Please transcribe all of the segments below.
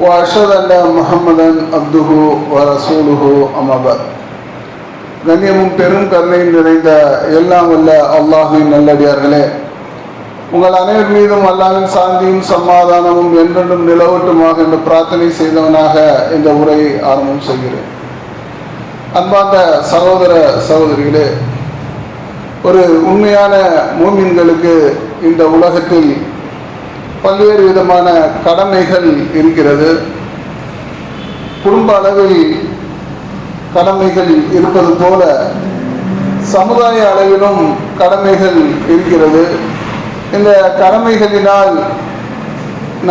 وأشهد أن محمدا عبده ورسوله أما بعد கண்ணியமும் பெரும் கருணையும் நிறைந்த எல்லாம் வல்ல அல்லாஹுவின் நல்லடியார்களே உங்கள் அனைவர் மீதும் அல்லாவின் சாந்தியும் சமாதானமும் என்றென்றும் நிலவட்டுமாக என்று பிரார்த்தனை செய்தவனாக இந்த உரையை ஆரம்பம் செய்கிறேன் அன்பார்ந்த சகோதர சகோதரிகளே ஒரு உண்மையான மூமின்களுக்கு இந்த உலகத்தில் பல்வேறு விதமான கடமைகள் இருக்கிறது. குடும்ப அளவில் கடமைகள் இருப்பது போல சமுதாய அளவிலும் கடமைகள் இருக்கிறது. இந்த கடமைகளினால்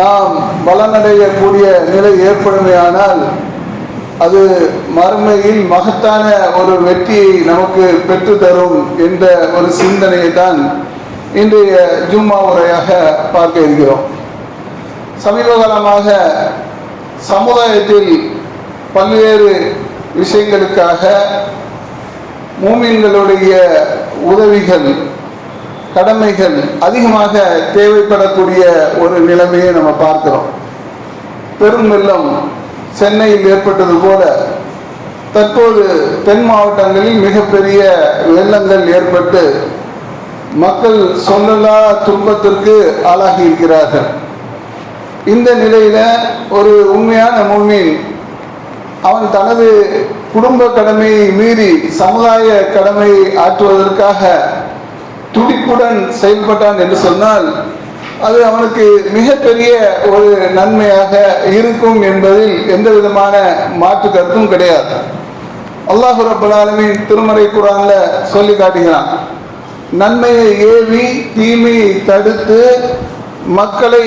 நாம் பலனடையக்கூடிய நிலை ஏற்படுமையானால் அது மறுமையில் மகத்தான ஒரு வெற்றியை நமக்கு பெற்று தரும் என்ற ஒரு சிந்தனையை தான் இன்றைய ஜும்மா உரையாக பார்க்க இருக்கிறோம். சமீப காலமாக சமுதாயத்தில் பல்வேறு விஷயங்களுக்காக மூமின்களுடைய உதவிகள் கடமைகள் அதிகமாக தேவைப்படக்கூடிய ஒரு நிலைமையை நம்ம பார்க்கிறோம். பெரும் வெள்ளம் சென்னையில் ஏற்பட்டது போல தற்போது தென் மாவட்டங்களில் மிகப்பெரிய வெள்ளங்கள் ஏற்பட்டு மக்கள் சொல்லலா துன்பத்திற்கு ஆளாகி இருக்கிறார்கள் இந்த நிலையில ஒரு உண்மையான மூமின் அவன் தனது குடும்ப கடமையை மீறி சமுதாய கடமையை ஆற்றுவதற்காக துடிப்புடன் செயல்பட்டான் என்று சொன்னால் அது அவனுக்கு மிகப்பெரிய ஒரு நன்மையாக இருக்கும் என்பதில் எந்த விதமான மாற்று கருத்தும் கிடையாது. அல்லாஹு ரபுல் திருமறை குரான்ல சொல்லி காட்டுகிறான். நன்மையை ஏவி தீமையை தடுத்து மக்களை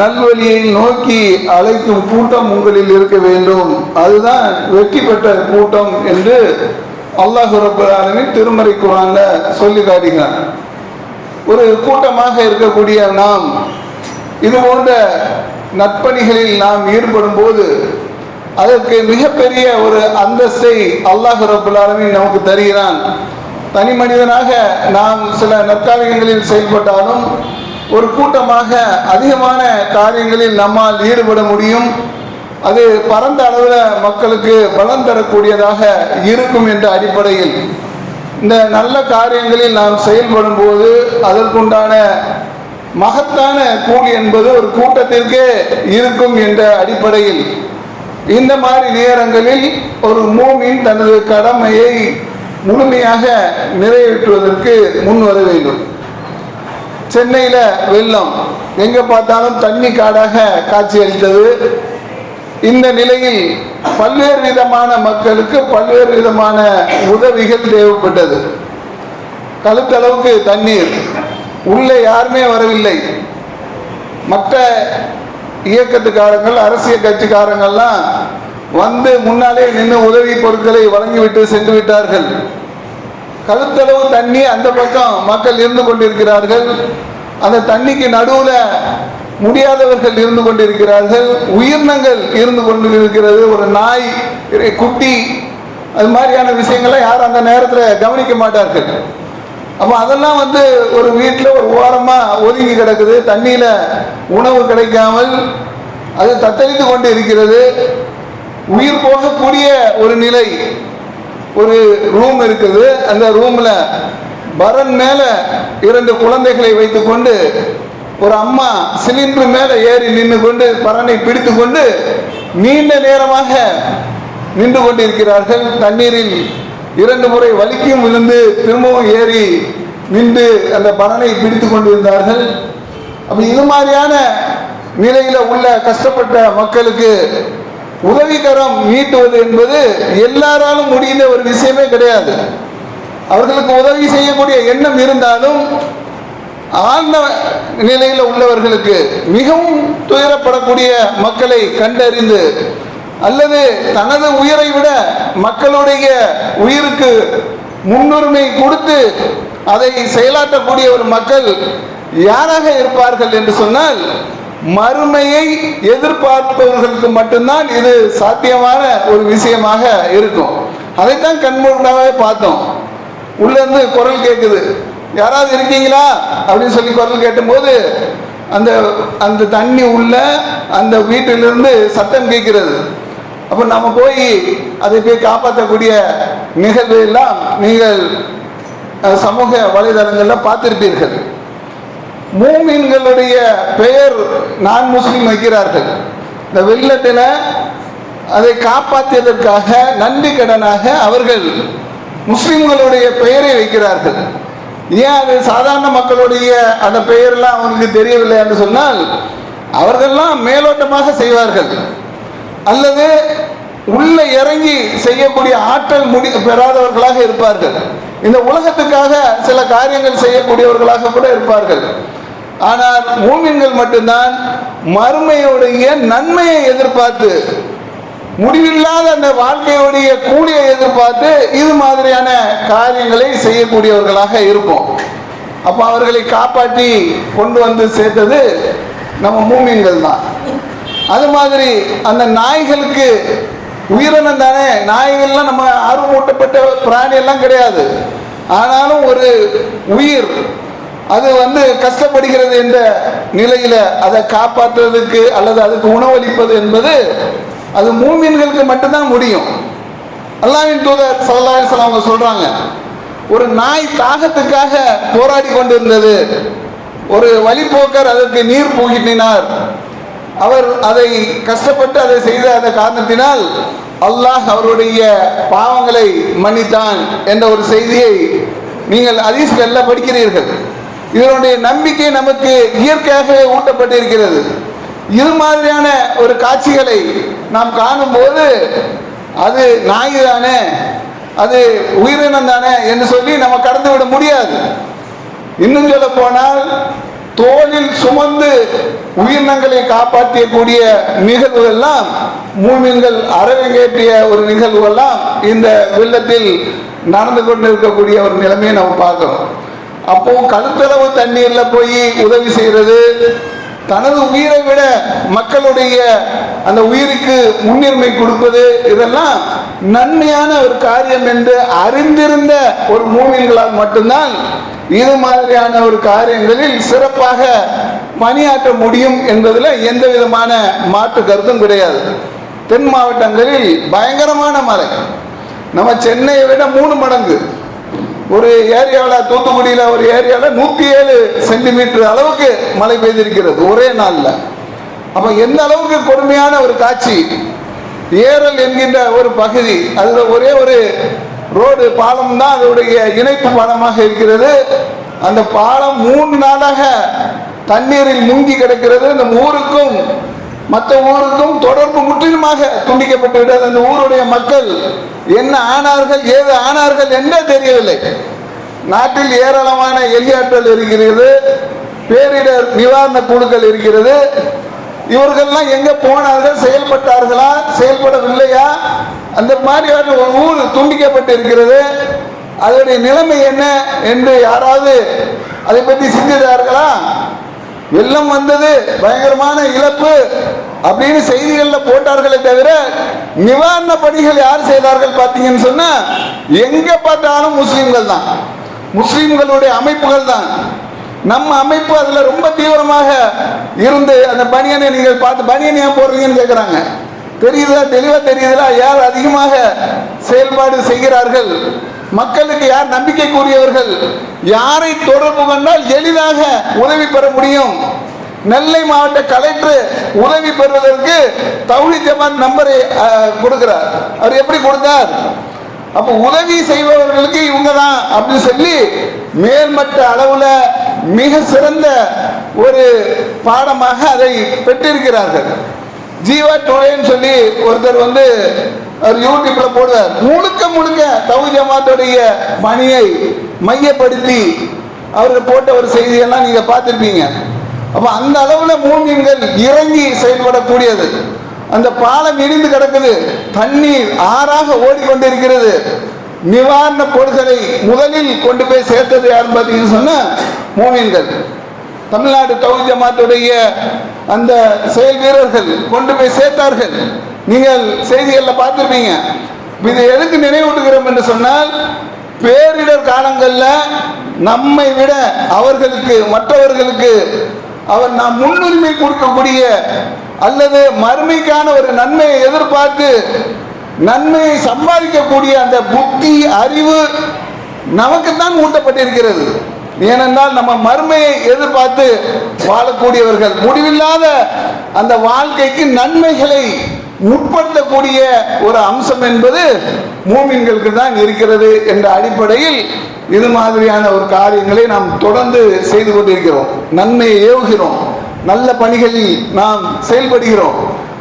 நல்வழியை நோக்கி அழைக்கும் கூட்டம் உங்களில் இருக்க வேண்டும். அதுதான் வெற்றி பெற்ற கூட்டம் என்று அல்லாஹு திருமறைக்குவாங்க திருமறை சொல்லி காட்டுகிறான். ஒரு கூட்டமாக இருக்கக்கூடிய நாம் இது போன்ற நற்பணிகளில் நாம் ஈடுபடும் போது அதற்கு மிகப்பெரிய ஒரு அந்தஸ்தை அல்லாஹு நமக்கு தருகிறான். தனி மனிதனாக நாம் சில நற்காரியங்களில் செயல்பட்டாலும் ஒரு கூட்டமாக அதிகமான காரியங்களில் நம்மால் ஈடுபட முடியும். அது பரந்த அளவில் மக்களுக்கு பலன் தரக்கூடியதாக இருக்கும் என்ற அடிப்படையில். இந்த நல்ல காரியங்களில் நாம் செயல்படும் போது அதற்குண்டான மகத்தான கூலி என்பது ஒரு கூட்டத்திற்கே இருக்கும் என்ற அடிப்படையில். இந்த மாதிரி நேரங்களில் ஒரு மூமின் தனது கடமையை முழுமையாக நிறைவேற்றுவதற்கு முன் வர வேண்டும். சென்னையில் வெள்ளம். எங்கே பார்த்தாலும் தண்ணி காடாக காட்சி அளித்தது. இந்த நிலையில் பல்வேறு விதமான மக்களுக்கு பல்வேறு விதமான உதவிகள் தேவைப்பட்டது. கழுத்தளவுக்கு தண்ணீர். உள்ளே யாருமே வரவில்லை. மற்ற இயக்கத்துக்காரங்கள் அரசியல் கட்சிக்காரங்கள்லாம் வந்து முன்னாலே நின்று உதவி பொருட்களை வழங்கிவிட்டு சென்று விட்டார்கள். கழுத்தளவு தண்ணி அந்த பக்கம் மக்கள் இருந்து கொண்டிருக்கிறார்கள். அந்த தண்ணிக்கு நடுவில் முடியாதவர்கள் இருந்து கொண்டிருக்கிறார்கள். உயிரினங்கள் இருந்து கொண்டு இருக்கிறது ஒரு நாய் குட்டி அது மாதிரியான விஷயங்களை யாரும் அந்த நேரத்தில் கவனிக்க மாட்டார்கள். அப்போ அதெல்லாம் வந்து ஒரு வீட்டில் ஒரு ஓரமாக ஒதுங்கி கிடக்குது. தண்ணியில் உணவு கிடைக்காமல் அது தத்தளித்து கொண்டு இருக்கிறது. உயிர் போகக்கூடிய ஒரு நிலை ஒரு ரூம் இருக்குது. அந்த ரூம்ல பரன் மேல இரண்டு குழந்தைகளை வைத்துக்கொண்டு ஒரு அம்மா சிலிண்டர் மேல ஏறி நின்று கொண்டு பரனை பிடித்து கொண்டு நீண்ட நேரமாக நின்று கொண்டிருக்கிறார்கள். தண்ணீரில் இரண்டு முறை வலிக்கும் விழுந்து திரும்பவும் ஏறி நின்று அந்த பரனை பிடித்து கொண்டிருந்தார்கள். அப்ப இது மாதிரியான நிலையில உள்ள கஷ்டப்பட்ட மக்களுக்கு உதவிகரம் நீட்டுவது என்பது எல்லாராலும் முடிந்த ஒரு விஷயமே கிடையாது. அவர்களுக்கு உதவி செய்யக்கூடிய எண்ணம் இருந்தாலும் ஆழ்ந்த நிலையில் உள்ளவர்களுக்கு மிகவும் துயரப்படக்கூடிய மக்களை கண்டறிந்து அல்லது தனது உயிரை விட மக்களுடைய உயிருக்கு முன்னுரிமை கொடுத்து அதை செயலாற்றக்கூடிய ஒரு மக்கள் யாராக இருப்பார்கள் என்று சொன்னால் மறுமையை எதிர்பார்ப்பவர்களுக்கு மட்டும்தான் இது சாத்தியமான ஒரு விஷயமாக இருக்கும். அதைத்தான் கண்மூடாவே பார்த்தோம். உள்ளேருந்து குரல் கேட்குது யாராவது இருக்கீங்களா? அப்படின்னு சொல்லி குரல் கேட்டும்போது அந்த அந்த தண்ணி உள்ள அந்த வீட்டிலிருந்து சத்தம் கேட்கிறது. அப்போ நம்ம போய் அதை போய் காப்பாற்றக்கூடிய நிகழ்வு எல்லாம் நீங்கள் சமூக வலைதளங்களில் பார்த்துருப்பீர்கள். மூமின்களுடைய பெயர் நான் முஸ்லீம் வைக்கிறார்கள். இந்த வெள்ளத்தில் அதை காப்பாற்றியதற்காக நன்றி கடனாக அவர்கள் முஸ்லிம்களுடைய பெயரை வைக்கிறார்கள். ஏன் அது சாதாரண மக்களுடைய அந்த பெயர்லாம் அவங்களுக்கு தெரியவில்லை என்று சொன்னால் அவர்கள்லாம் மேலோட்டமாக செய்வார்கள். அல்லது உள்ள இறங்கி செய்யக்கூடிய ஆற்றல் முடி பெறாதவர்களாக இருப்பார்கள். இந்த உலகத்துக்காக சில காரியங்கள் செய்யக்கூடியவர்களாக கூட இருப்பார்கள். ஆனால் மூமின்கள் மட்டும்தான் மறுமையுடைய நன்மையை எதிர்பார்த்து முடிவில்லாத அந்த வாழ்க்கையுடைய கூலியை எதிர்பார்த்து இது மாதிரியான காரியங்களை செய்யக்கூடியவர்களாக இருப்போம். அப்போ அவர்களை காப்பாற்றி கொண்டு வந்து சேர்த்தது நம்ம மூமியங்கள் தான். அது மாதிரி அந்த நாய்களுக்கு உயிரினம் தானே? நாய்கள்லாம் நம்ம ஆர்வமூட்டப்பட்ட பிராணி எல்லாம் கிடையாது. ஆனாலும் ஒரு உயிர் அது வந்து கஷ்டப்படுகிறது என்ற நிலையில அதை காப்பாற்றுவதற்கு அல்லது அதுக்கு உணவளிப்பது என்பது அது மூமின்களுக்கு மட்டும்தான் முடியும். அல்லாவின் தூதர் ஸல்லல்லாஹு அலைஹி அவங்க சொல்றாங்க ஒரு நாய் தாகத்துக்காக போராடி கொண்டிருந்தது. ஒரு வழிப்போக்கர் அதற்கு நீர் பூகிட்டினார். அவர் அதை கஷ்டப்பட்டு அதை செய்த அந்த காரணத்தினால் அல்லாஹ் அவருடைய பாவங்களை மன்னித்தான் என்ற ஒரு செய்தியை நீங்கள் ஹதீஸ்கள்ல படிக்கிறீர்கள். இதனுடைய நம்பிக்கை நமக்கு இயற்கையாகவே ஊட்டப்பட்டிருக்கிறது. இது மாதிரியான ஒரு காட்சிகளை நாம் காணும்போது அது நாய் தானே அது உயிரினம் தானே என்று சொல்லி நம்ம கடந்து விட முடியாது. இன்னும் சொல்ல போனால் தோளில் சுமந்து உயிரினங்களை காப்பாற்றக்கூடிய நிகழ்வுகள்லாம் மூமின்கள் அரவங்கேற்றிய ஒரு நிகழ்வுகள்லாம் இந்த வெள்ளத்தில் நடந்து கொண்டிருக்கக்கூடிய ஒரு நிலைமையை நம்ம பார்க்கிறோம். அப்போ கழுத்தளவு தண்ணீர்ல போய் உதவி செய்யறது தனது உயிரை விட மக்களுடைய அந்த உயிருக்கு முன்னுரிமை கொடுப்பது இதெல்லாம் நன்மையான ஒரு காரியம் என்று அறிந்திருந்த ஒரு மூமின்களால் மட்டும்தான் இது மாதிரியான ஒரு காரியங்களில் சிறப்பாக பணியாற்ற முடியும் என்பதில் எந்த விதமான மாற்று கருத்தும் கிடையாது. தென் மாவட்டங்களில் பயங்கரமான மழை. நம்ம சென்னையை விட மூணு மடங்கு. ஒரு ஏரியாவில் தூத்துக்குடியில் ஒரு ஏரியாவில் நூற்றி ஏழு சென்டிமீட்டர் அளவுக்கு மழை பெய்திருக்கிறது ஒரே நாளில். அப்போ எந்த அளவுக்கு கொடுமையான ஒரு காட்சி? ஏரல் என்கின்ற ஒரு பகுதி அதில் ஒரே ஒரு ரோடு பாலம் தான் அதனுடைய இணைப்பு பாலமாக இருக்கிறது. அந்த பாலம் மூணு நாளாக தண்ணீரில் மூங்கி கிடக்கிறது. இந்த ஊருக்கும் மற்ற ஊருக்கும் தொடர்பு முற்றிலுமாக துண்டிக்கப்பட்டு விட்டது. அந்த ஊருடைய மக்கள் என்ன ஆனார்கள் ஏது ஆனார்கள் என்ன தெரியவில்லை. நாட்டில் ஏராளமான எலியாற்றல் இருக்கிறது பேரிடர் நிவாரண குழுக்கள் இருக்கிறது. இவர்கள்லாம் எங்க போனார்கள் செயல்பட்டார்களா செயல்படவில்லையா? அந்த மாதிரியான ஒரு ஊர் துண்டிக்கப்பட்டு இருக்கிறது. அதனுடைய நிலைமை என்ன என்று யாராவது அதை பற்றி சிந்தித்தார்களா? வெள்ளம் வந்தது பயங்கரமான இழப்பு அப்படின்னு செய்திகள்ல போட்டார்களே தவிர நிவாரண பணிகள் யார் செய்தார்கள் பார்த்தீங்கன்னு சொன்னா எங்க பார்த்தாலும் முஸ்லிம்கள் தான். முஸ்லிம்களுடைய அமைப்புகள் தான். நம்ம அமைப்பு அதுல ரொம்ப தீவிரமாக இருந்து அந்த பனியனை நீங்கள் பார்த்து பனியன் ஏன் போடுறீங்கன்னு கேட்குறாங்க தெரியுதா? தெளிவா தெரியுதுல யார் அதிகமாக செயல்பாடு செய்கிறார்கள்? மக்களுக்கு யார் நம்பிக்கைக்குரியவர்கள்? யாரை தொடர்பு கொண்டால் எளிதாக உதவி பெற முடியும்? நெல்லை மாவட்ட கலெக்டர் உதவி பெறுவதற்கு தௌஹி ஜமான் நம்பரை கொடுக்கிறார். அவர் எப்படி கொடுத்தார்? அப்போ உதவி செய்பவர்களுக்கு இவங்க தான் அப்படின்னு சொல்லி மேல்மட்ட அளவுல மிக சிறந்த ஒரு பாடமாக அதை பெற்றிருக்கிறார்கள். ஜீவா டுடேன்னு சொல்லி ஒருத்தர் வந்து அவர் யூடியூப்ல போடுவார். முழுக்க முழுக்க தவு ஜமாத்துடைய பணியை மையப்படுத்தி அவர்கள் போட்ட ஒரு செய்தியெல்லாம் நீங்க பார்த்துருப்பீங்க. அப்ப அந்த அளவுல மூமியங்கள் இறங்கி செயல்படக்கூடியது. அந்த பாலம் இடிந்து கிடக்குது. தண்ணீர் ஆறாக ஓடிக்கொண்டிருக்கிறது. நிவாரண பொருட்களை முதலில் கொண்டு போய் சேர்த்தது யாருன்னு பார்த்தீங்கன்னு சொன்னா மூமின்கள். தமிழ்நாடு தௌஹி அம்மாத்துடைய அந்த செயல் வீரர்கள் கொண்டு போய் சேர்த்தார்கள். நீங்கள் செய்திகளில் பார்த்துருப்பீங்க. இதை எதுக்கு நினைவூட்டுகிறோம் என்று சொன்னால் பேரிடர் காலங்களில் நம்மை விட அவர்களுக்கு மற்றவர்களுக்கு அவர் நாம் முன்னுரிமை கொடுக்கக்கூடிய அல்லது மறுமைக்கான ஒரு நன்மையை எதிர்பார்த்து நன்மையை சம்பாதிக்கக்கூடிய அந்த புத்தி அறிவு நமக்குத்தான் ஊட்டப்பட்டிருக்கிறது. ஏனென்றால் நம்ம மறுமையை எதிர்பார்த்து வாழக்கூடியவர்கள் முடிவில்லாத அந்த வாழ்க்கைக்கு நன்மைகளை உட்படுத்தக்கூடிய ஒரு அம்சம் என்பது மூமின்களுக்கு தான் இருக்கிறது என்ற அடிப்படையில் இது மாதிரியான ஒரு காரியங்களை நாம் தொடர்ந்து செய்து கொண்டிருக்கிறோம். நன்மையை ஏவுகிறோம். நல்ல பணிகளில் நாம் செயல்படுகிறோம்.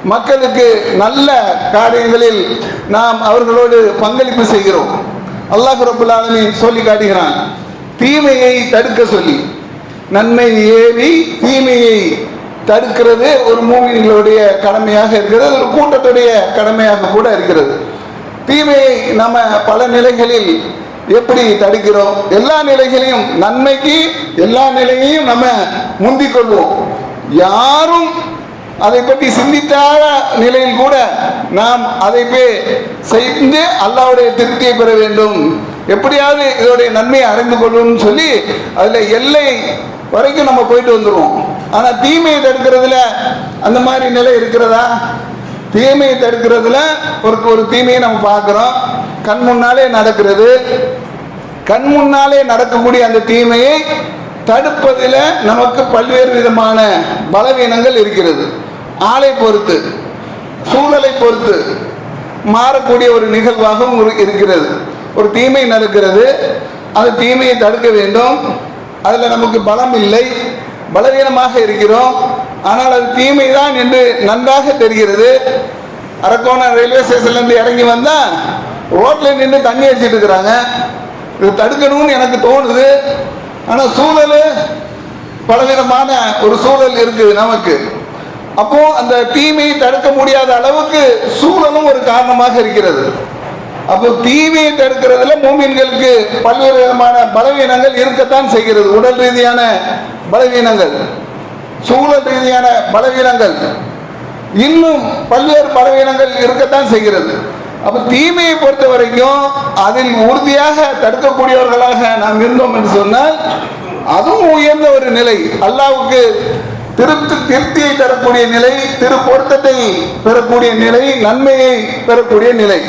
மக்களுக்கு நல்ல காரியங்களில் நாம் அவர்களோடு பங்களிப்பு செய்கிறோம். அல்லாஹ் ரபுல் சொல்லி காட்டுகிறான். தீமையை தடுக்க சொல்லி. நன்மை ஏவி தீமையை தடுக்கிறது ஒரு மூமின்களுடைய கடமையாக இருக்கிறது ஒரு கூட்டத்துடைய கடமையாக கூட இருக்கிறது. தீமையை நம்ம பல நிலைகளில் எப்படி தடுக்கிறோம்? எல்லா நிலைகளையும் நன்மைக்கு எல்லா நிலையையும் நம்ம முந்திக் கொள்வோம். யாரும் அதை பற்றி சிந்தித்தாத நிலையில் கூட நாம் அதை போய் செய்து அல்லாவுடைய திருப்தியை பெற வேண்டும். எப்படியாவது இதோடைய நன்மையை அறிந்து கொள்ளணும்னு சொல்லி அதில் எல்லை வரைக்கும் நம்ம போயிட்டு வந்துடுவோம் ஆனால் தீமையை தடுக்கிறதுல அந்த மாதிரி நிலை இருக்கிறதா? தீமையை தடுக்கிறதுல ஒரு ஒரு தீமையை நம்ம பார்க்குறோம். கண் முன்னாலே நடக்கிறது. கண் முன்னாலே நடக்கக்கூடிய அந்த தீமையை தடுப்பதில் நமக்கு பல்வேறு விதமான பலவீனங்கள் இருக்கிறது. ஆளை பொறுத்து சூழலை பொறுத்து மாறக்கூடிய ஒரு நிகழ்வாகவும் இருக்கிறது. ஒரு தீமை நடக்கிறது. அந்த தீமையை தடுக்க வேண்டும். அதில் நமக்கு பலம் இல்லை. பலவீனமாக இருக்கிறோம். ஆனால் அது தீமை தான் என்று நன்றாக தெரிகிறது. அரக்கோணம் ரயில்வே ஸ்டேஷன்லேருந்து இறங்கி வந்தால் ரோட்டில் நின்று தண்ணி அடிச்சிட்டு இருக்கிறாங்க. இது தடுக்கணும்னு எனக்கு தோணுது. ஆனால் சூழல் பலவிதமான ஒரு சூழல் இருக்குது நமக்கு. அப்போ அந்த தீமையை தடுக்க முடியாத அளவுக்கு சூழலும் ஒரு காரணமாக இருக்கிறது. அப்போ தீமையை தடுக்கிறதுல மூமின்களுக்கு பல்வேறு விதமான பலவீனங்கள் இருக்கத்தான் செய்கிறது. உடல் ரீதியான பலவீனங்கள் சூழல் ரீதியான பலவீனங்கள் இன்னும் பல்வேறு பலவீனங்கள் இருக்கத்தான் செய்கிறது. அப்போ தீமையை பொறுத்த வரைக்கும் அதில் உறுதியாக தடுக்கக்கூடியவர்களாக நாம் இருந்தோம் என்று சொன்னால் அதுவும் உயர்ந்த ஒரு நிலை. அல்லாவுக்கு திருப்தி திருப்தியை தரக்கூடிய நிலை திரு பொருத்தத்தை பெறக்கூடிய நிலை நன்மையை பெறக்கூடிய நிலை.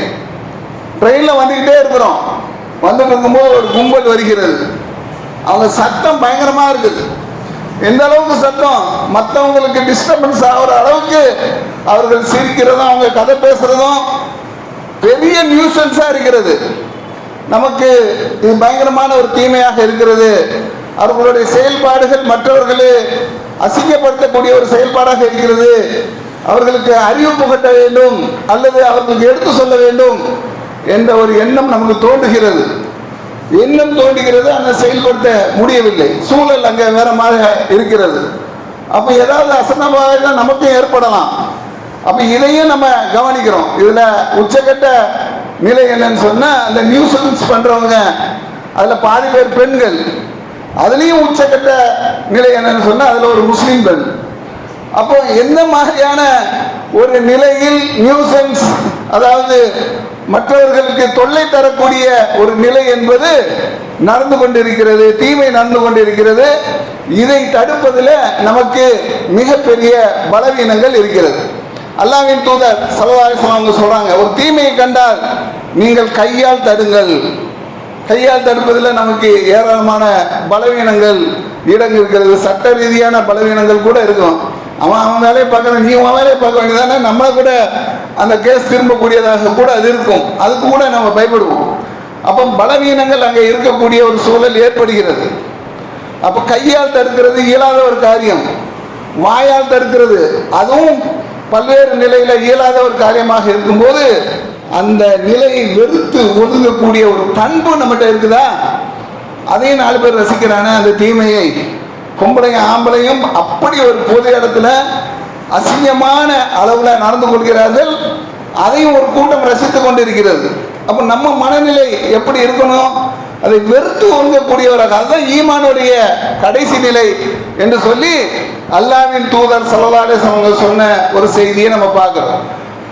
ட்ரெயினில் வந்துக்கிட்டே இருக்கிறோம். வந்துட்டு இருக்கும்போது ஒரு கும்பல் வருகிறது. அவங்க சத்தம் பயங்கரமாக இருக்குது. எந்த அளவுக்கு சத்தம்? மற்றவங்களுக்கு டிஸ்டர்பன்ஸ் ஆகிற அளவுக்கு அவர்கள் சிரிக்கிறதும் அவங்க கதை பேசுறதும் பெரிய நியூசன்ஸாக இருக்கிறது. நமக்கு இது பயங்கரமான ஒரு தீமையாக இருக்கிறது. அவர்களுடைய செயல்பாடுகள் மற்றவர்களே அசிங்கப்படுத்தக்கூடிய ஒரு செயல்பாடாக இருக்கிறது. அவர்களுக்கு அறிவு புகட்ட வேண்டும் அல்லது அவர்களுக்கு எடுத்து சொல்ல வேண்டும். என்ற ஒரு எண்ணம் நமக்கு தோன்றுகிறது. எண்ணம் தோன்றுகிறது ஆனால் செயல்படுத்த முடியவில்லை. சூழல் அங்கே வேற மாதிரி இருக்கிறது. அப்போ ஏதாவது அசந்தமாக நமக்கும் ஏற்படலாம். அப்போ இதையும் நம்ம கவனிக்கிறோம். இதில் உச்சக்கட்ட நிலை என்னன்னு சொன்னால் அந்த நியூசன்ஸ் பண்ணுறவங்க அதில் பாதி பேர் பெண்கள். அதுலேயும் உச்சக்கட்ட நிலை என்னன்னு சொன்னால் அதில் ஒரு முஸ்லீம் பெண் அப்போ எந்த மாதிரியான ஒரு நிலையில் நியூசன்ஸ் அதாவது மற்றவர்களுக்கு தொல்லை தரக்கூடிய ஒரு நிலை என்பது நடந்து கொண்டிருக்கிறது தீமை நடந்து கொண்டிருக்கிறது. இதை தடுப்பதில் நமக்கு மிகப்பெரிய பலவீனங்கள் இருக்கிறது. அல்லாவின் தூதர் சலவாரிசம் அவங்க சொல்றாங்க ஒரு தீமையை கண்டால் நீங்கள் கையால் தடுங்கள். கையால் தடுப்பதில் நமக்கு ஏராளமான பலவீனங்கள் இடங்கு இருக்கிறது. சட்ட ரீதியான பலவீனங்கள் கூட இருக்கும். அவன் அவன் வேலையை பார்க்கணும் நீ உன் வேலையை பார்க்க வேண்டியதானே நம்ம கூட அந்த கேஸ் திரும்பக்கூடியதாக கூட அது இருக்கும். அதுக்கு கூட நம்ம பயப்படுவோம். அப்போ பலவீனங்கள் அங்கே இருக்கக்கூடிய ஒரு சூழல் ஏற்படுகிறது. அப்போ கையால் தடுக்கிறது இயலாத ஒரு காரியம். வாயால் தடுக்கிறது. அதுவும் பல்வேறு நிலையில் இயலாத ஒரு காரியமாக இருக்கும்போது அந்த நிலையை வெறுத்து ஒதுங்கக்கூடிய ஒரு பண்பு நம்மகிட்ட இருக்குதா? அதையும் நாலு பேர் ரசிக்கிறானே அந்த தீமையை. பொம்பளையும் ஆம்பளையும் அப்படி ஒரு பொது இடத்துல அசிங்கமான அளவில் நடந்து கொள்கிறார்கள். அதையும் ஒரு கூட்டம் ரசித்து கொண்டிருக்கிறது. அப்ப நம்ம மனநிலை எப்படி இருக்கணும்? அதை வெறுத்து ஒழுங்கக்கூடியவராக அதுதான் ஈமானுடைய கடைசி நிலை என்று சொல்லி அல்லாவின் தூதர் சலவாலே சொன்ன ஒரு செய்தியை நம்ம பார்க்கிறோம்.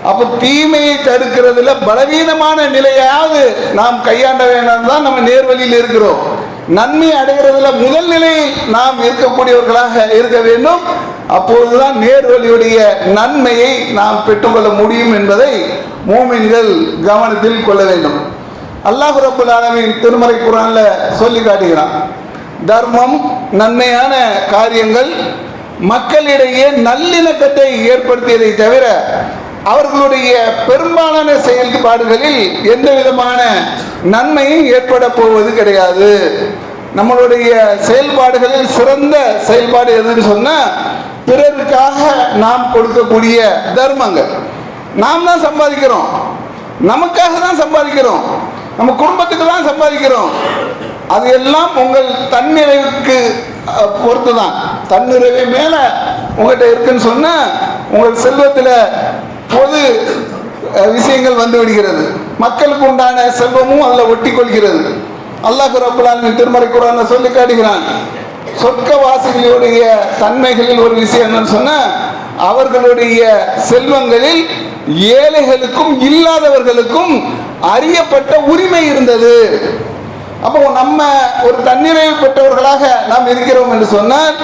அப்போ தீமையை தடுக்கிறதுல பலவீனமான நிலையாவது நாம் கையாண்ட வேண்டாம் தான் நம்ம நேர்வழியில் இருக்கிறோம். நன்மை அடைகிறதுல முதல் நிலையில் நாம் இருக்கக்கூடியவர்களாக இருக்க வேண்டும். அப்போதுதான் நேர்வழியுடைய நன்மையை நாம் பெற்றுக்கொள்ள முடியும் என்பதை மூமின்கள் கவனத்தில் கொள்ள வேண்டும். அல்லாஹ் ரபுல் ஆலமின் திருமறை குரான்ல சொல்லி காட்டுகிறான். தர்மம் நன்மையான காரியங்கள் மக்களிடையே நல்லிணக்கத்தை ஏற்படுத்தியதை தவிர அவர்களுடைய பெரும்பாலான செயல்பாடுகளில் எந்த விதமான நன்மையும் ஏற்பட போவது கிடையாது. நம்மளுடைய செயல்பாடுகளில் சிறந்த செயல்பாடு எதுன்னு சொன்னால் பிறருக்காக நாம் கொடுக்கக்கூடிய தர்மங்கள். நாம் தான் சம்பாதிக்கிறோம். நமக்காக தான் சம்பாதிக்கிறோம். நம்ம குடும்பத்துக்கு தான் சம்பாதிக்கிறோம். அது எல்லாம் உங்கள் தன்னிறைவுக்கு பொறுத்து தான் தன்னிறைவு மேலே உங்கள்கிட்ட இருக்குன்னு சொன்னால் உங்கள் செல்வத்தில் பொது விஷயங்கள் வந்து விடுகிறது. மக்களுக்கு உண்டான செல்வமும் அதில் ஒட்டி கொள்கிறது அல்லாஹ் ரபுல்லாலின் திருமறை குரான்ல சொல்லி காட்டுகிறான். சொர்க்கவாசிகளுடைய தன்மைகளில் ஒரு விஷயம் என்னன்னு சொன்னா அவர்களுடைய செல்வங்களில் ஏழைகளுக்கும் இல்லாதவர்களுக்கும் அறியப்பட்ட உரிமை இருந்தது. அப்போ நம்ம ஒரு தன்னிறைவு பெற்றவர்களாக நாம் இருக்கிறோம் என்று சொன்னால்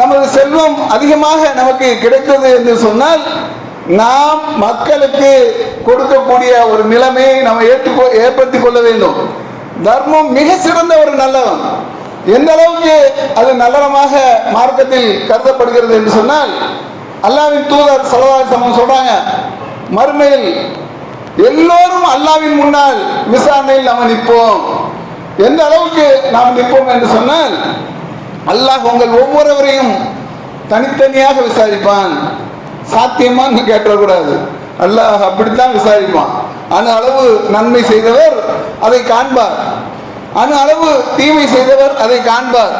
நமது செல்வம் அதிகமாக நமக்கு கிடைத்தது என்று சொன்னால் நாம் மக்களுக்கு கொடுக்கக்கூடிய ஒரு நிலைமையை நம்ம ஏற்றுக்கொ ஏற்படுத்திக் கொள்ள வேண்டும். தர்மம் மிக சிறந்த ஒரு நல்லவன். எந்த அளவுக்கு அது நல்லறமாக மார்க்கத்தில் கருதப்படுகிறது என்று சொன்னால் அல்லாவின் தூதர் சலவாசம் சொல்றாங்க மறுமையில் எல்லோரும் அல்லாவின் முன்னால் விசாரணையில் நம்ம நிற்போம். எந்த அளவுக்கு நாம் நிற்போம் என்று சொன்னால் அல்லாஹ் உங்கள் ஒவ்வொருவரையும் தனித்தனியாக விசாரிப்பான். சாத்தியமான்னு கேட்டக்கூடாது. அல்லாஹ் அப்படித்தான் விசாரிப்பான். அணு அளவு நன்மை செய்தவர் அதை காண்பார். அணு அளவு தீமை செய்தவர் அதை காண்பார்.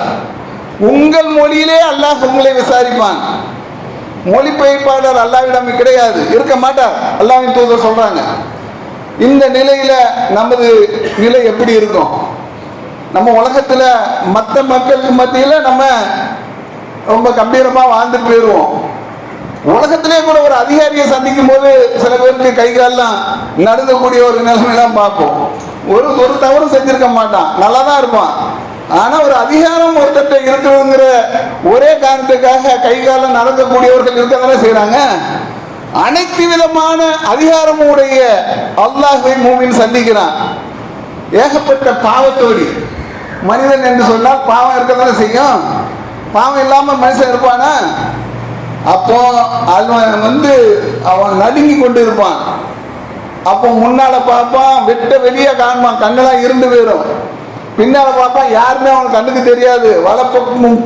உங்கள் மொழியிலே அல்லாஹ் உங்களை விசாரிப்பான். மொழிபெயர்ப்பாளர் அல்லாவிடம் கிடையாது. இருக்க மாட்டார். அல்லாவின் தூதர் சொல்றாங்க. இந்த நிலையில நமது நிலை எப்படி இருக்கும்? நம்ம உலகத்துல மற்ற மக்களுக்கு மத்தியில நம்ம ரொம்ப கம்பீரமா வாழ்ந்துட்டு போயிடுவோம் உலகத்திலே கூட ஒரு அதிகாரியை சந்திக்கும் போது சில பேருக்கு கை கால்லாம் நடந்தக்கூடிய ஒரு நிலைமையெல்லாம் பார்ப்போம். ஒரு ஒரு தவறும் செஞ்சிருக்க மாட்டான். நல்லா தான் இருப்பான். ஆனா ஒரு அதிகாரம் ஒருத்தட்ட இருக்குதுங்கிற ஒரே காரணத்துக்காக கை காலம் நடக்கக்கூடியவர்கள் இருக்க தானே செய்யறாங்க அனைத்து விதமான அதிகாரமும் உடைய அல்லாஹை மூமின் சந்திக்கிறான். ஏகப்பட்ட பாவத்தோடி. மனிதன் என்று சொன்னால் பாவம் இருக்கத்தானே செய்யும்? பாவம் இல்லாம மனுஷன் இருப்பானா? அப்போ அவன் வந்து அவன் நடுங்கி கொண்டு இருப்பான் அப்போ முன்னால பார்ப்பான் வெட்ட வெளியே காண்பான் கண்ணெல்லாம் இருந்து போயிடும் பின்னால பார்ப்பான் யாருமே அவன் கண்ணுக்கு தெரியாது. வலப்பக்கமும்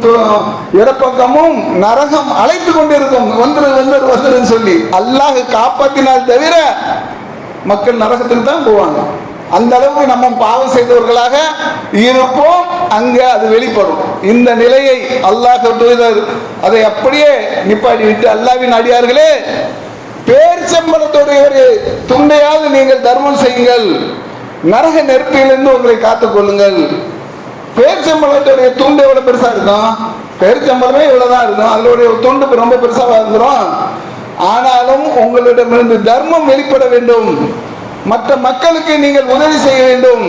இடப்பக்கமும் நரகம் அழைத்து கொண்டு இருக்கும் வந்துரு வந்துரு வந்துருன்னு சொல்லி அல்லாஹ் காப்பாத்தினால் தவிர மக்கள் நரகத்துக்கு தான் போவாங்க. அந்த அளவுக்கு நம்ம பாவம் செய்தவர்களாக இருப்போம். அங்கே அது வெளிப்படும். இந்த நிலையை அல்லாஹ் தூதர் அதை அப்படியே நிப்பாடி விட்டு அல்லாவின் அடியார்களே பேர்ச்சம்பளத்துடைய ஒரு துண்டையாவது நீங்கள் தர்மம் செய்யுங்கள். நரக நெருப்பிலிருந்து உங்களை காத்துக் கொள்ளுங்கள். பேர்ச்சம்பளத்துடைய துண்டு எவ்வளவு பெருசா இருக்கும்? பேர்ச்சம்பளமே இவ்வளவுதான் இருக்கும். அதனுடைய துண்டு ரொம்ப பெருசா வந்துடும் ஆனாலும் உங்களிடமிருந்து தர்மம் வெளிப்பட வேண்டும். மற்ற மக்களுக்கு நீங்கள் உதவி செய்ய வேண்டும்.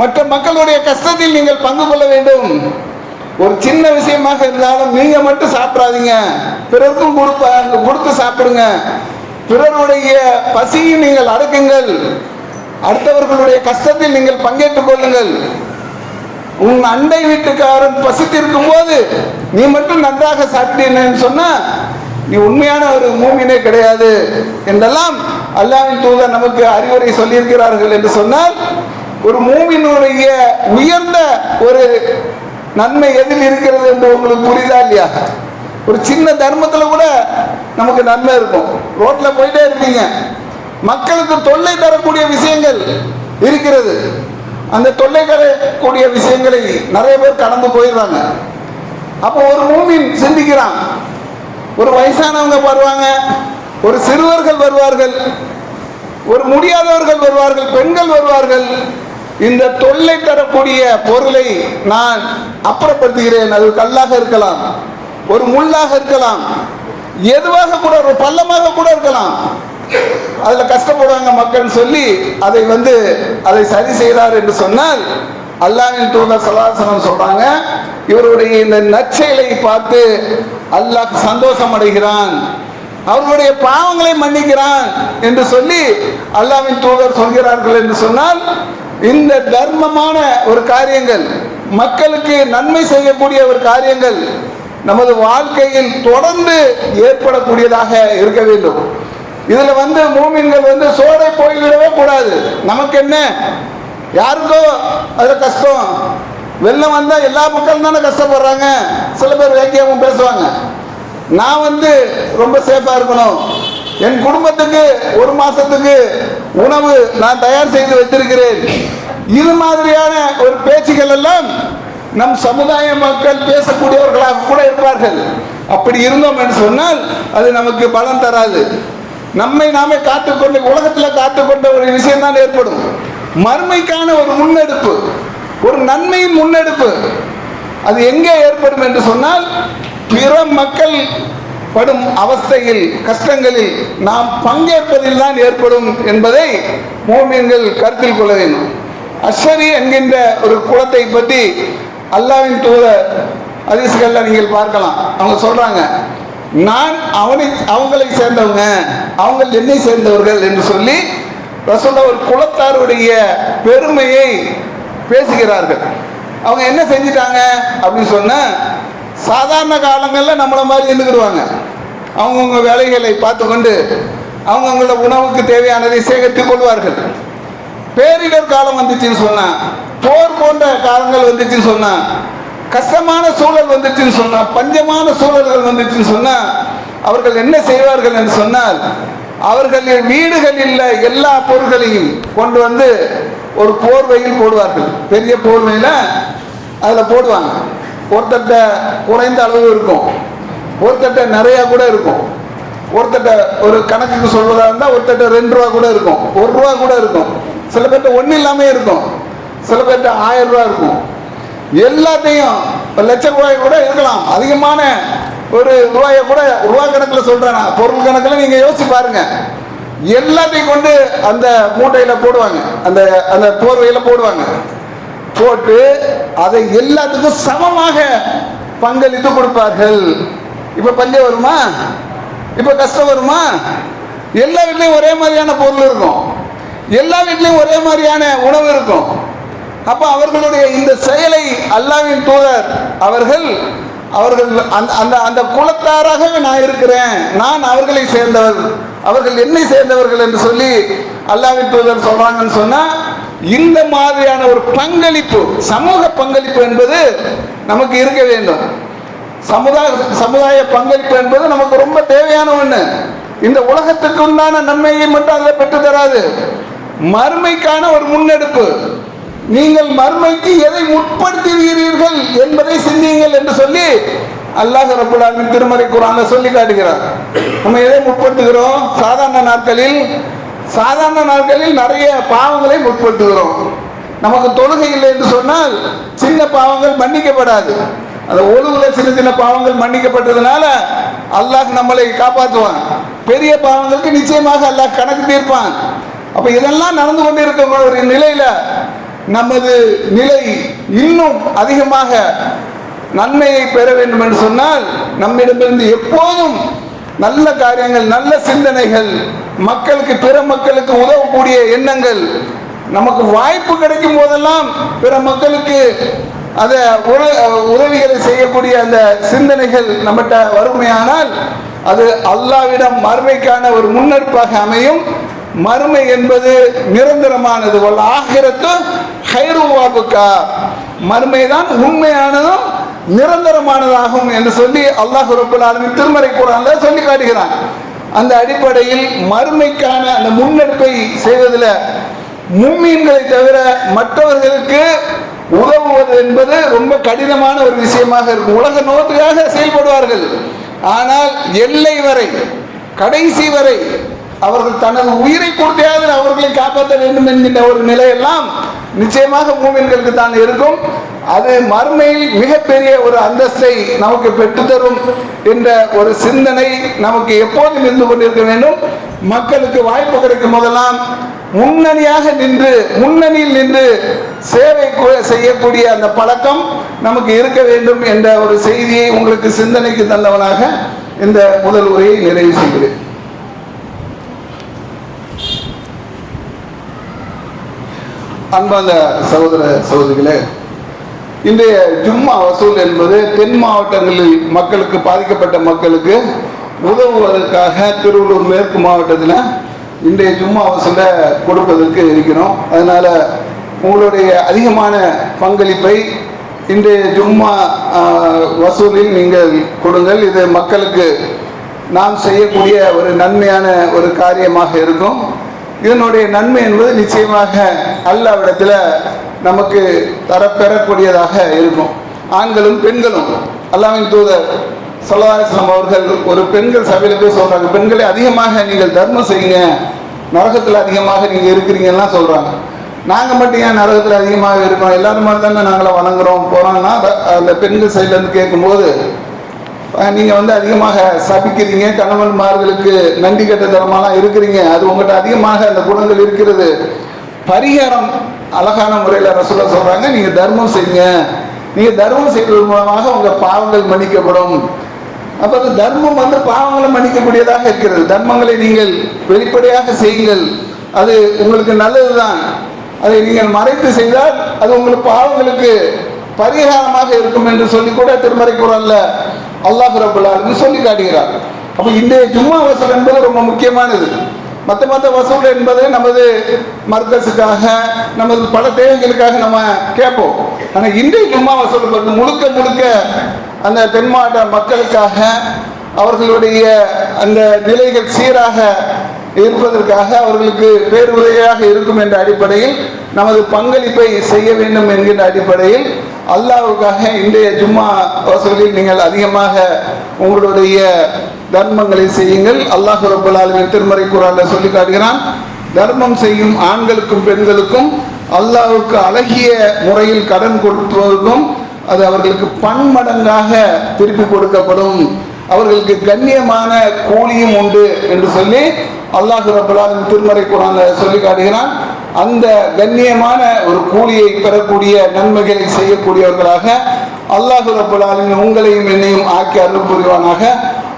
மற்ற மக்களுடைய கஷ்டத்தில் நீங்கள் பங்கு கொள்ள வேண்டும். ஒரு சின்ன விஷயமாக இருந்தாலும் நீங்க மட்டும் சாப்பிடாதீங்க. பிறருக்கும் கொடுப்ப கொடுத்து சாப்பிடுங்க. பிறருடைய பசியை நீங்கள் அடக்குங்கள். அடுத்தவர்களுடைய கஷ்டத்தில் நீங்கள் பங்கேற்றுக் கொள்ளுங்கள். உன் அண்டை வீட்டுக்காரன் பசித்திருக்கும் போது நீ மட்டும் நன்றாக சாப்பிட்டீன்னு சொன்னா நீ உண்மையான ஒரு மூமினே கிடையாது என்றெல்லாம் அல்லாவின் தூதர் நமக்கு அறிவுரை சொல்லியிருக்கிறார்கள் என்று சொன்னால் ஒரு மூமினுடைய உயர்ந்த ஒரு நன்மை எதில் இருக்கிறது என்று உங்களுக்கு புரியுதா இல்லையா? ஒரு சின்ன தர்மத்தில் கூட நமக்கு நன்மை இருக்கும். ரோட்டில் போயிட்டே இருப்பீங்க. மக்களுக்கு தொல்லை தரக்கூடிய விஷயங்கள் இருக்கிறது. அந்த தொல்லை தரக்கூடிய விஷயங்களை நிறைய பேர் கடந்து போயிடுறாங்க. அப்போ ஒரு மூமின் சிந்திக்கிறான். ஒரு வயசானவங்க வருவாங்க. ஒரு சிறுவர்கள் வருவார்கள் ஒரு முடியாதவர்கள் வருவார்கள் பெண்கள் வருவார்கள். இந்த தொல்லை தரக்கூடிய பொருளை நான் அப்புறப்படுத்துகிறேன். அது கல்லாக இருக்கலாம் ஒரு முள்ளாக இருக்கலாம் எதுவாக கூட ஒரு பள்ளமாக கூட இருக்கலாம். அதுல கஷ்டப்படுவாங்க மக்கள் சொல்லி அதை வந்து அதை சரி செய்கிறார் என்று சொன்னால் அல்லாஹ்வின் தூதர் சலாசனம் சொல்றாங்க இவருடைய இந்த நற்செயலை பார்த்து அல்லாஹ் சந்தோஷம் அடைகிறான் அவர்களுடைய பாவங்களை மன்னிக்கிறான் என்று சொல்லி அல்லாவின் தூதர் சொல்கிறார்கள் என்று சொன்னால் இந்த தர்மமான ஒரு காரியங்கள் மக்களுக்கு நன்மை செய்யக்கூடிய ஒரு காரியங்கள் நமது வாழ்க்கையில் தொடர்ந்து ஏற்படக்கூடியதாக இருக்க வேண்டும். இதுல வந்து மூமின்கள் வந்து சோடை போய்விடவே கூடாது. நமக்கு என்ன? யாருக்கோ அது கஷ்டம். வெள்ளம் வந்தா எல்லா மக்களும் தானே கஷ்டப்படுறாங்க. சில பேர் வேக்கியமும் பேசுவாங்க. நான் வந்து ரொம்ப சேஃபாக இருக்கணும். என் குடும்பத்துக்கு ஒரு மாதத்துக்கு உணவு நான் தயார் செய்து வைத்திருக்கிறேன். இது மாதிரியான ஒரு பேச்சுகள் எல்லாம் நம் சமுதாய மக்கள் பேசக்கூடியவர்களாக கூட இருப்பார்கள். அப்படி இருந்தோம் என்று சொன்னால் அது நமக்கு பலன் தராது. நம்மை நாமே காத்துக்கொண்டு உலகத்தில் காத்துக்கொண்ட ஒரு விஷயம் தான் ஏற்படும். மறுமைக்கான ஒரு முன்னெடுப்பு ஒரு நன்மையின் முன்னெடுப்பு அது எங்கே ஏற்படும் என்று சொன்னால் பிற மக்கள் படும் அவஸ்தையில் கஷ்டங்களில் நாம் பங்கேற்பதில் தான் ஏற்படும் என்பதை மோமியன்கள் கருத்தில் கொள்ள வேண்டும். அஸ்வரி என்கின்ற ஒரு குலத்தை பற்றி அல்லாவின் தூத அதிசுகளில் நீங்கள் பார்க்கலாம். அவங்க சொல்றாங்க நான் அவனை அவங்களை சேர்ந்தவங்க அவங்க என்னை சேர்ந்தவர்கள் என்று சொல்லி ரசூல்லா ஒரு குலத்தாருடைய பெருமையை பேசுகிறார்கள். அவங்க என்ன செஞ்சிட்டாங்க? அப்படின்னு சொன்ன சாதாரண காலங்களில் நம்மளை மாதிரி இருந்துக்கிடுவாங்க. அவங்கவுங்க வேலைகளை பார்த்து கொண்டு அவங்கவுங்களோட உணவுக்கு தேவையானதை சேகரித்துக் கொள்வார்கள். பேரிடர் காலம் வந்துச்சுன்னு சொன்னால் போர் போன்ற காலங்கள் வந்துச்சுன்னு சொன்னால் கஷ்டமான சூழல் வந்துச்சுன்னு சொன்னால் பஞ்சமான சூழல்கள் வந்துச்சுன்னு சொன்னால் அவர்கள் என்ன செய்வார்கள் என்று சொன்னால் அவர்களின் வீடுகளில் எல்லா பொருட்களையும் கொண்டு வந்து ஒரு போர்வையில் போடுவார்கள். பெரிய போர்வையில் அதில் போடுவாங்க. ஒருத்தட்ட குறைந்த அளவு இருக்கும். ஒருத்தட்ட நிறைய கூட இருக்கும். ஒருத்தட்ட ஒரு கணக்குக்கு சொல்வதா இருந்தால் ஒருத்தட்ட ரெண்டு ரூபா கூட இருக்கும். ஒரு ரூபா கூட இருக்கும். சில பேர்ட்ட ஒன்றும் இல்லாமல் இருக்கும். சில பேர்ட்ட ஆயிரம் ரூபா இருக்கும். எல்லாத்தையும் ஒரு லட்சம் ரூபாய் கூட இருக்கலாம். அதிகமான ஒரு ரூபாயை கூட ரூபா கணக்கில் சொல்கிறேன் நான். பொருள் கணக்கில் நீங்கள் யோசிச்சு பாருங்கள் எல்லாத்தையும் கொண்டு அந்த மூட்டையில் போடுவாங்க. அந்த அந்த போர்வையில் போடுவாங்க. போட்டு அதை எல்லாத்துக்கும் சமமாக பங்களித்து கொடுப்பார்கள். இப்ப பஞ்சம் வருமா? இப்ப கஷ்டம் வருமா? எல்லா வீட்லேயும் ஒரே மாதிரியான பொருள் இருக்கும். எல்லா வீட்லேயும் ஒரே மாதிரியான உணவு இருக்கும். அப்ப அவர்களுடைய இந்த செயலை அல்லாவின் தூதர் அவர்கள் அவர்கள் அந்த அந்த அந்த குலத்தாராகவே நான் இருக்கிறேன். நான் அவர்களை சேர்ந்தவர். அவர்கள் என்னை சேர்ந்தவர்கள் என்று சொல்லி அல்லாவின் தூதர் சொல்றாங்கன்னு சொன்னா இந்த மாதிரியான ஒரு பங்களிப்பு சமூக பங்களிப்பு என்பது நமக்கு இருக்க வேண்டும். சமுதாய சமுதாய பங்களிப்பு என்பது நமக்கு ரொம்ப தேவையான ஒண்ணு. இந்த உலகத்துக்கு உண்டான நன்மையை மட்டும் அதில் பெற்று தராது. மறுமைக்கான ஒரு முன்னெடுப்பு. நீங்கள் மறுமைக்கு எதை உட்படுத்துகிறீர்கள் என்பதை சிந்தியுங்கள் என்று சொல்லி அல்லாஹ் ரபுல் திருமறை குரான சொல்லி காட்டுகிறார். நம்ம எதை முற்படுத்துகிறோம்? சாதாரண நாட்களில் சாதாரண நாட்களில் நிறைய பாவங்களை முற்படுத்துகிறோம். நமக்கு தொழுகை இல்லை என்று சொன்னால் சின்ன பாவங்கள் மன்னிக்கப்படாது. அந்த ஒழுங்குல சின்ன சின்ன பாவங்கள் மன்னிக்கப்பட்டதுனால அல்லாஹ் நம்மளை காப்பாற்றுவான். பெரிய பாவங்களுக்கு நிச்சயமாக அல்லாஹ் கணக்கு தீர்ப்பான். அப்ப இதெல்லாம் நடந்து கொண்டிருக்கிற ஒரு நிலையில நமது நிலை இன்னும் அதிகமாக நன்மையை பெற வேண்டும் என்று சொன்னால் நம்மிடமிருந்து எப்போதும் நல்ல காரியங்கள் நல்ல சிந்தனைகள் மக்களுக்கு பிற மக்களுக்கு உதவக்கூடிய எண்ணங்கள். நமக்கு வாய்ப்பு கிடைக்கும் போதெல்லாம் பிற மக்களுக்கு அதை உதவிகளை செய்யக்கூடிய அந்த சிந்தனைகள் நம்மகிட்ட வறுமையானால் அது அல்லாவிடம் மறுமைக்கான ஒரு முன்னெடுப்பாக அமையும். மறுமை என்பது நிரந்தரமானது. ஆகிறத்து ஆகிரத்து ஹைருவாபுக்கா மறுமை தான் உண்மையானதும் நிரந்தரமானதாகும் என்று சொல்லி அல்லாஹ் ரபுல்லாலுமின் திருமறை குரான்ல சொல்லி காட்டுகிறான். அந்த அடிப்படையில் மறுமைக்கான அந்த முன்னெடுப்பை செய்வதில் மும்மீன்களை தவிர மற்றவர்களுக்கு உதவுவது என்பது ரொம்ப கடினமான ஒரு விஷயமாக இருக்கும். உலக நோட்டுக்காக செயல்படுவார்கள். ஆனால் எல்லை வரை கடைசி வரை அவர்கள் தனது உயிரை கொடுத்தையாவது அவர்களை காப்பாற்ற வேண்டும் என்கின்ற ஒரு நிலையெல்லாம் நிச்சயமாக மூமின்களுக்கு தான் இருக்கும். அது மறுமையில் மிகப்பெரிய ஒரு அந்தஸ்தை நமக்கு பெற்றுத்தரும் என்ற ஒரு சிந்தனை நமக்கு எப்போதும் இருந்து கொண்டிருக்க வேண்டும். மக்களுக்கு வாய்ப்பு கிடைக்கும் போதெல்லாம் முன்னணியாக நின்று முன்னணியில் நின்று சேவை செய்யக்கூடிய அந்த பழக்கம் நமக்கு இருக்க வேண்டும் என்ற ஒரு செய்தியை உங்களுக்கு சிந்தனைக்கு தந்தவனாக இந்த முதல் உரையை நிறைவு செய்கிறேன். அன்பார்ந்த சகோதர சகோதரிகளே இன்றைய ஜும்மா வசூல் என்பது தென் மாவட்டங்களில் மக்களுக்கு பாதிக்கப்பட்ட மக்களுக்கு உதவுவதற்காக திருவள்ளூர் மேற்கு மாவட்டத்தில் இன்றைய ஜும்மா வசூலை கொடுப்பதற்கு இருக்கிறோம். அதனால் உங்களுடைய அதிகமான பங்களிப்பை இன்றைய ஜும்மா வசூலில் நீங்கள் கொடுங்கள். இது மக்களுக்கு நாம் செய்யக்கூடிய ஒரு நன்மையான ஒரு காரியமாக இருக்கும். இதனுடைய நன்மை என்பது நிச்சயமாக அல்லாவிடத்தில் நமக்கு தரப்பெறக்கூடியதாக இருக்கும். ஆண்களும் பெண்களும். அல்லாவின் தூதர் சல்லாஸ்லாம் அவர்கள் ஒரு பெண்கள் சபையில் போய் சொல்கிறாங்க பெண்களை அதிகமாக நீங்கள் தர்மம் செய்யுங்க. நரகத்தில் அதிகமாக நீங்கள் இருக்கிறீங்கன்னா சொல்கிறாங்க நாங்கள் மட்டும் ஏன் நரகத்தில் அதிகமாக இருக்கோம் எல்லாரும் மாதிரி தானே நாங்களும் வணங்குறோம் போகிறோம்னா அந்த பெண்கள் சைட்லேருந்து கேட்கும்போது நீங்கள் வந்து அதிகமாக சபிக்கிறீங்க கணவன்மார்களுக்கு நன்றி கட்ட தரமாலாம் இருக்கிறீங்க. அது உங்கள்கிட்ட அதிகமாக அந்த குணங்கள் இருக்கிறது. பரிகாரம் அழகான முறையில் ரசூலா சொல்கிறாங்க நீங்கள் தர்மம் செய்யுங்க. நீங்கள் தர்மம் செய்வதன் மூலமாக உங்கள் பாவங்கள் மன்னிக்கப்படும். அப்போ தர்மம் வந்து பாவங்களை மன்னிக்கக்கூடியதாக இருக்கிறது. தர்மங்களை நீங்கள் வெளிப்படையாக செய்யுங்கள். அது உங்களுக்கு நல்லதுதான். அதை நீங்கள் மறைத்து செய்தால் அது உங்களுக்கு பாவங்களுக்கு பரிகாரமாக இருக்கும் என்று சொல்லி கூட திருமறை குரல்ல அல்லாஹ் ரபுல் சொல்லி காட்டுகிறார். அப்போ இன்றைய ஜும்மா வசல் என்பது ரொம்ப முக்கியமானது. மற்ற மற்ற வசூல் என்பது நமது மர்க்கஸுக்காக நமது பல தேவைகளுக்காக நம்ம கேட்போம். ஆனால் இன்றைய ஜும்மா வசூல் வந்து முழுக்க முழுக்க அந்த தென் மக்களுக்காக அவர்களுடைய அந்த நிலைகள் சீராக இருப்பதற்காக அவர்களுக்கு பேருதவியாக இருக்கும் என்ற அடிப்படையில் நமது பங்களிப்பை செய்ய வேண்டும் என்கின்ற அடிப்படையில் அல்லாவுக்காக இன்றைய ஜும்மா வசூலில் நீங்கள் அதிகமாக உங்களுடைய தர்மங்களை செய்யுங்கள். அல்லாஹ் ரப்பல் திருமறை குரால சொல்லி காட்டுகிறான் தர்மம் செய்யும் ஆண்களுக்கும் பெண்களுக்கும் அல்லாவுக்கு அழகிய முறையில் கடன் கொடுப்பதற்கும் அது அவர்களுக்கு பன்மடங்காக திருப்பி கொடுக்கப்படும். அவர்களுக்கு கண்ணியமான கூலியும் உண்டு என்று சொல்லி அல்லாஹு ரபுல்லாவின் திருமறை குரான்ல சொல்லி காட்டுகிறான். அந்த கண்ணியமான ஒரு கூலியை பெறக்கூடிய நன்மைகளை செய்யக்கூடியவர்களாக அல்லாஹு ரபுல்லாலின் உங்களையும் என்னையும் ஆக்கி அருள் புரிவானாக.